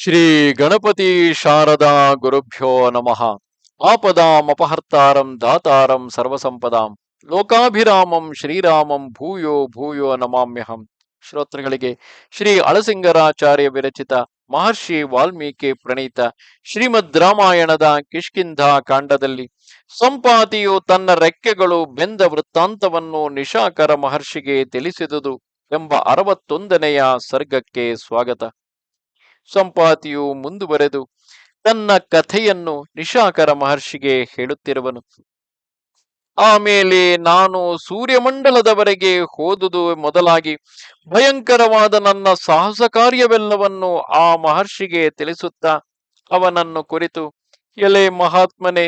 ಶ್ರೀ ಗಣಪತಿ ಶಾರದಾ ಗುರುಭ್ಯೋ ನಮಃ. ಆಪದಾಮಪಹರ್ತಾರಂ ದಾತಾರಂ ಸರ್ವಸಂಪದಾಂ. ಲೋಕಾಭಿರಾಮಂ ಶ್ರೀರಾಮಂ ಭೂಯೋ ಭೂಯೋ ನಮಾಮ್ಯಹಂ. ಶ್ರೋತೃಗಳಿಗೆ ಶ್ರೀ ಅಳಸಿಂಗರಾಚಾರ್ಯ ವಿರಚಿತ ಮಹರ್ಷಿ ವಾಲ್ಮೀಕಿ ಪ್ರಣೀತ ಶ್ರೀಮದ್ ರಾಮಾಯಣದ ಕಿಷ್ಕಿಂಧ ಕಾಂಡದಲ್ಲಿ ಸಂಪಾತಿಯು ತನ್ನ ರೆಕ್ಕೆಗಳು ಬೆಂದ ವೃತ್ತಾಂತವನ್ನು ನಿಶಾಕರ ಮಹರ್ಷಿಗೆ ತಿಳಿಸಿದುದು ಎಂಬ ಅರವತ್ತೊಂದನೆಯ ಸರ್ಗಕ್ಕೆ ಸ್ವಾಗತ. ಸಂಪಾತಿಯು ಮುಂದುವರೆದು ತನ್ನ ಕಥೆಯನ್ನು ನಿಶಾಕರ ಮಹರ್ಷಿಗೆ ಹೇಳುತ್ತಿರುವನು. ಆಮೇಲೆ ನಾನು ಸೂರ್ಯಮಂಡಲದವರೆಗೆ ಹೋದುದು ಮೊದಲಾಗಿ ಭಯಂಕರವಾದ ನನ್ನ ಸಾಹಸ ಕಾರ್ಯವೆಲ್ಲವನ್ನು ಆ ಮಹರ್ಷಿಗೆ ತಿಳಿಸುತ್ತಾ ಅವನನ್ನು ಕುರಿತು, ಎಲೆ ಮಹಾತ್ಮನೆ,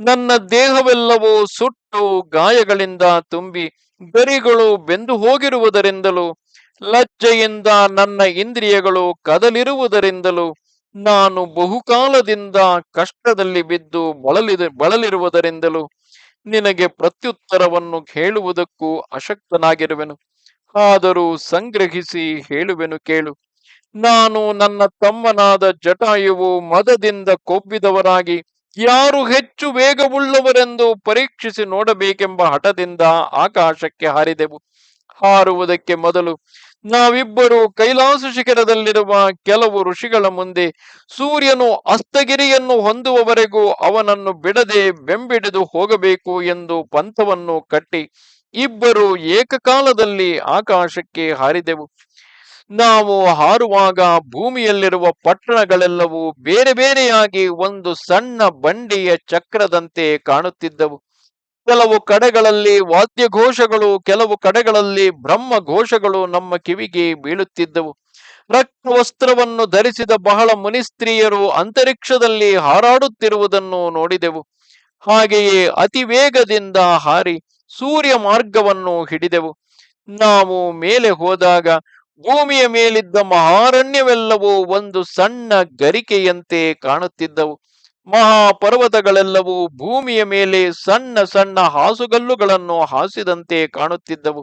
ನನ್ನ ದೇಹವೆಲ್ಲವೂ ಸುಟ್ಟು ಗಾಯಗಳಿಂದ ತುಂಬಿ ಗರಿಗಳು ಬೆಂದು ಹೋಗಿರುವುದರಿಂದಲೂ ಲಜ್ಜೆಯಿಂದ ನನ್ನ ಇಂದ್ರಿಯಗಳು ಕದಲಿರುವುದರಿಂದಲೂ ನಾನು ಬಹುಕಾಲದಿಂದ ಕಷ್ಟದಲ್ಲಿ ಬಿದ್ದು ಬಳಲಿದ, ಬಳಲಿರುವುದರಿಂದಲೂ ನಿನಗೆ ಪ್ರತ್ಯುತ್ತರವನ್ನು ಹೇಳುವುದಕ್ಕೂ ಅಶಕ್ತನಾಗಿರುವೆನು. ಆದರೂ ಸಂಗ್ರಹಿಸಿ ಹೇಳುವೆನು ಕೇಳು. ನಾನು ನನ್ನ ತಮ್ಮನಾದ ಜಟಾಯುವು ಮದದಿಂದ ಕೊಬ್ಬಿದವರಾಗಿ ಯಾರು ಹೆಚ್ಚು ವೇಗವುಳ್ಳವರೆಂದು ಪರೀಕ್ಷಿಸಿ ನೋಡಬೇಕೆಂಬ ಹಠದಿಂದ ಆಕಾಶಕ್ಕೆ ಹಾರಿದೆವು. ಹಾರುವುದಕ್ಕೆ ಮೊದಲು ನಾವಿಬ್ಬರು ಕೈಲಾಸ ಶಿಖರದಲ್ಲಿರುವ ಕೆಲವು ಋಷಿಗಳ ಮುಂದೆ ಸೂರ್ಯನು ಅಸ್ತಗಿರಿಯನ್ನು ಹೊಂದುವವರೆಗೂ ಅವನನ್ನು ಬಿಡದೆ ಬೆಂಬಿಡಿದು ಹೋಗಬೇಕು ಎಂದು ಪಂಥವನ್ನು ಕಟ್ಟಿ ಇಬ್ಬರು ಏಕಕಾಲದಲ್ಲಿ ಆಕಾಶಕ್ಕೆ ಹಾರಿದೆವು. ನಾವು ಹಾರುವಾಗ ಭೂಮಿಯಲ್ಲಿರುವ ಪಟ್ಟಣಗಳೆಲ್ಲವೂ ಬೇರೆ ಬೇರೆಯಾಗಿ ಒಂದು ಸಣ್ಣ ಬಂಡಿಯ ಚಕ್ರದಂತೆ ಕಾಣುತ್ತಿದ್ದವು. ಕೆಲವು ಕಡೆಗಳಲ್ಲಿ ವಾದ್ಯಘೋಷಗಳು, ಕೆಲವು ಕಡೆಗಳಲ್ಲಿ ಬ್ರಹ್ಮ ಘೋಷಗಳು ನಮ್ಮ ಕಿವಿಗೆ ಬೀಳುತ್ತಿದ್ದವು. ರಕ್ತ ವಸ್ತ್ರವನ್ನು ಧರಿಸಿದ ಬಹಳ ಮುನಿಸ್ತ್ರೀಯರು ಅಂತರಿಕ್ಷದಲ್ಲಿ ಹಾರಾಡುತ್ತಿರುವುದನ್ನು ನೋಡಿದೆವು. ಹಾಗೆಯೇ ಅತಿ ವೇಗದಿಂದ ಹಾರಿ ಸೂರ್ಯ ಮಾರ್ಗವನ್ನು ಹಿಡಿದೆವು. ನಾವು ಮೇಲೆ ಹೋದಾಗ ಭೂಮಿಯ ಮೇಲಿದ್ದ ಮಹಾರಣ್ಯವೆಲ್ಲವೂ ಒಂದು ಸಣ್ಣ ಗರಿಕೆಯಂತೆ ಕಾಣುತ್ತಿದ್ದವು. ಮಹಾಪರ್ವತಗಳೆಲ್ಲವೂ ಭೂಮಿಯ ಮೇಲೆ ಸಣ್ಣ ಸಣ್ಣ ಹಾಸುಗಲ್ಲುಗಳನ್ನು ಹಾಸಿದಂತೆ ಕಾಣುತ್ತಿದ್ದವು.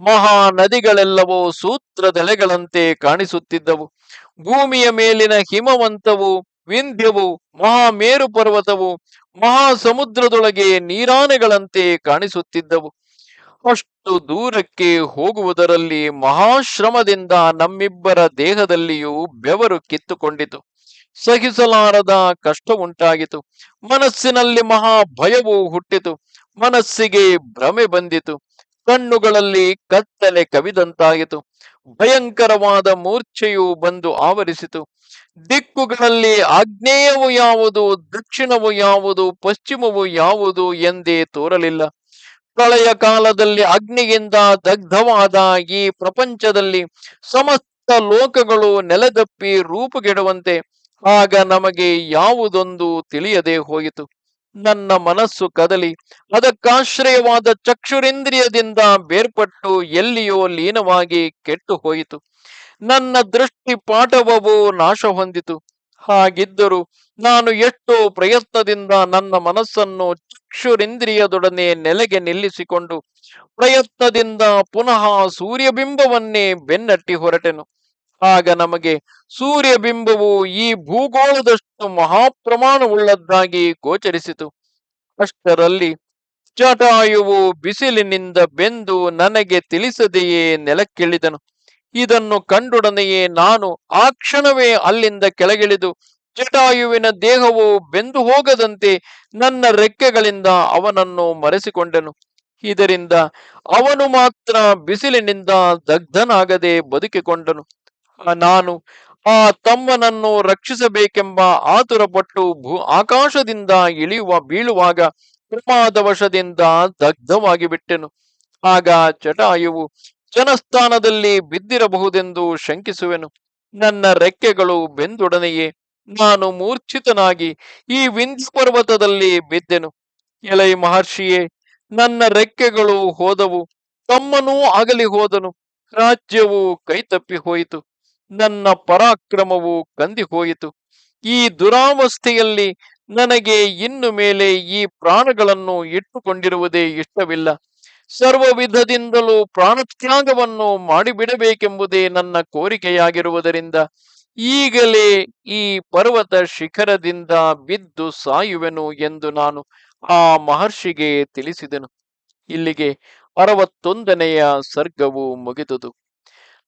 ಮಹಾ ನದಿಗಳೆಲ್ಲವೂ ಸೂತ್ರದೆಲೆಗಳಂತೆ ಕಾಣಿಸುತ್ತಿದ್ದವು. ಭೂಮಿಯ ಮೇಲಿನ ಹಿಮವಂತವು, ವಿಂಧ್ಯವು ಮಹಾಮೇರು ಪರ್ವತವು ಮಹಾ ಸಮುದ್ರದೊಳಗೆ ನೀರಾನೆಗಳಂತೆ ಕಾಣಿಸುತ್ತಿದ್ದವು. ಅಷ್ಟು ದೂರಕ್ಕೆ ಹೋಗುವುದರಲ್ಲಿ ಮಹಾಶ್ರಮದಿಂದ ನಮ್ಮಿಬ್ಬರ ದೇಹದಲ್ಲಿಯೂ ಬೆವರು ಕಿತ್ತುಕೊಂಡಿತು. ಸಹಿಸಲಾರದ ಕಷ್ಟ ಉಂಟಾಗಿತು ಮನಸ್ಸಿನಲ್ಲಿ ಮಹಾ ಭಯವು ಹುಟ್ಟಿತು. ಮನಸ್ಸಿಗೆ ಭ್ರಮೆ ಬಂದಿತು. ಕಣ್ಣುಗಳಲ್ಲಿ ಕತ್ತಲೆ ಕವಿದಂತಾಯಿತು ಭಯಂಕರವಾದ ಮೂರ್ಛೆಯು ಬಂದು ಆವರಿಸಿತು. ದಿಕ್ಕುಗಳಲ್ಲಿ ಆಗ್ನೇಯವು ಯಾವುದು, ದಕ್ಷಿಣವು ಯಾವುದು, ಪಶ್ಚಿಮವು ಯಾವುದು ಎಂದೇ ತೋರಲಿಲ್ಲ. ಪ್ರಳಯ ಕಾಲದಲ್ಲಿ ಅಗ್ನಿಯಿಂದ ದಗ್ಧವಾದ ಈ ಪ್ರಪಂಚದಲ್ಲಿ ಸಮಸ್ತ ಲೋಕಗಳು ನೆಲದಪ್ಪಿ ರೂಪುಗೆಡುವಂತೆ ಆಗ ನಮಗೆ ಯಾವುದೊಂದು ತಿಳಿಯದೆ ಹೋಯಿತು. ನನ್ನ ಮನಸ್ಸು ಕದಲಿ. ಅದಕ್ಕಾಶ್ರಯವಾದ ಚಕ್ಷುರೇಂದ್ರಿಯದಿಂದ ಬೇರ್ಪಟ್ಟು ಎಲ್ಲಿಯೋ ಲೀನವಾಗಿ ಕೆಟ್ಟು ಹೋಯಿತು. ನನ್ನ ದೃಷ್ಟಿ ಪಾಠವವು ನಾಶ ಹೊಂದಿತು. ಹಾಗಿದ್ದರೂ ನಾನು ಎಷ್ಟೋ ಪ್ರಯತ್ನದಿಂದ ನನ್ನ ಮನಸ್ಸನ್ನು ಚಕ್ಷುರೇಂದ್ರಿಯದೊಡನೆ ನೆಲೆಗೆ ನಿಲ್ಲಿಸಿಕೊಂಡು ಪ್ರಯತ್ನದಿಂದ ಪುನಃ ಸೂರ್ಯಬಿಂಬವನ್ನೇ ಬೆನ್ನಟ್ಟಿ ಹೊರಟೆನು. ಆಗ ನಮಗೆ ಸೂರ್ಯಬಿಂಬವು ಈ ಭೂಗೋಳದಷ್ಟು ಮಹಾಪ್ರಮಾಣವುಳ್ಳದ್ದಾಗಿ ಗೋಚರಿಸಿತು. ಅಷ್ಟರಲ್ಲಿ ಜಟಾಯುವು ಬಿಸಿಲಿನಿಂದ ಬೆಂದು ನನಗೆ ತಿಳಿಸದೆಯೇ ನೆಲಕ್ಕಿಳಿದನು. ಇದನ್ನು ಕಂಡೊಡನೆಯೇ ನಾನು ಆ ಕ್ಷಣವೇ ಅಲ್ಲಿಂದ ಕೆಳಗಿಳಿದು ಜಟಾಯುವಿನ ದೇಹವು ಬೆಂದು ಹೋಗದಂತೆ ನನ್ನ ರೆಕ್ಕೆಗಳಿಂದ ಅವನನ್ನು ಮರೆಸಿಕೊಂಡನು. ಇದರಿಂದ ಅವನು ಮಾತ್ರ ಬಿಸಿಲಿನಿಂದ ದಗ್ಧನಾಗದೆ ಬದುಕಿಕೊಂಡನು. ನಾನು ಆ ತಮ್ಮನನ್ನು ರಕ್ಷಿಸಬೇಕೆಂಬ ಆತುರಪಟ್ಟು ಭೂ ಆಕಾಶದಿಂದ ಇಳಿಯುವ ಬೀಳುವಾಗ ಪ್ರಮಾದವಶದಿಂದ ದಗ್ಧವಾಗಿ ಬಿಟ್ಟೆನು. ಆಗ ಚಟಾಯುವು ಜನಸ್ಥಾನದಲ್ಲಿ ಬಿದ್ದಿರಬಹುದೆಂದು ಶಂಕಿಸುವೆನು. ನನ್ನ ರೆಕ್ಕೆಗಳು ಬೆಂದೊಡನೆಯೇ, ನಾನು ಮೂರ್ಛಿತನಾಗಿ ಈ ವಿಂಧ್ಯ ಪರ್ವತದಲ್ಲಿ ಬಿದ್ದೆನು. ಎಲೈ ಮಹರ್ಷಿಯೇ, ನನ್ನ ರೆಕ್ಕೆಗಳು ಹೋದವು, ತಮ್ಮನೂ ಆಗಲಿ ಹೋದನು. ರಾಜ್ಯವು ಕೈತಪ್ಪಿ ಹೋಯಿತು. ನನ್ನ ಪರಾಕ್ರಮವು ಕಂದಿಹೋಯಿತು. ಈ ದುರಾವಸ್ಥೆಯಲ್ಲಿ ನನಗೆ ಇನ್ನು ಮೇಲೆ ಈ ಪ್ರಾಣಗಳನ್ನು ಇಟ್ಟುಕೊಂಡಿರುವುದೇ ಇಷ್ಟವಿಲ್ಲ. ಸರ್ವ ವಿಧದಿಂದಲೂ ಪ್ರಾಣತ್ಯಾಗವನ್ನು ಮಾಡಿಬಿಡಬೇಕೆಂಬುದೇ ನನ್ನ ಕೋರಿಕೆಯಾಗಿರುವುದರಿಂದ ಈಗಲೇ ಈ ಪರ್ವತ ಶಿಖರದಿಂದ ಬಿದ್ದು ಸಾಯುವೆನು ಎಂದು ನಾನು ಆ ಮಹರ್ಷಿಗೆ ತಿಳಿಸಿದೆನು. ಇಲ್ಲಿಗೆ ಅರವತ್ತೊಂದನೆಯ ಸರ್ಗವು ಮುಗಿದುದು.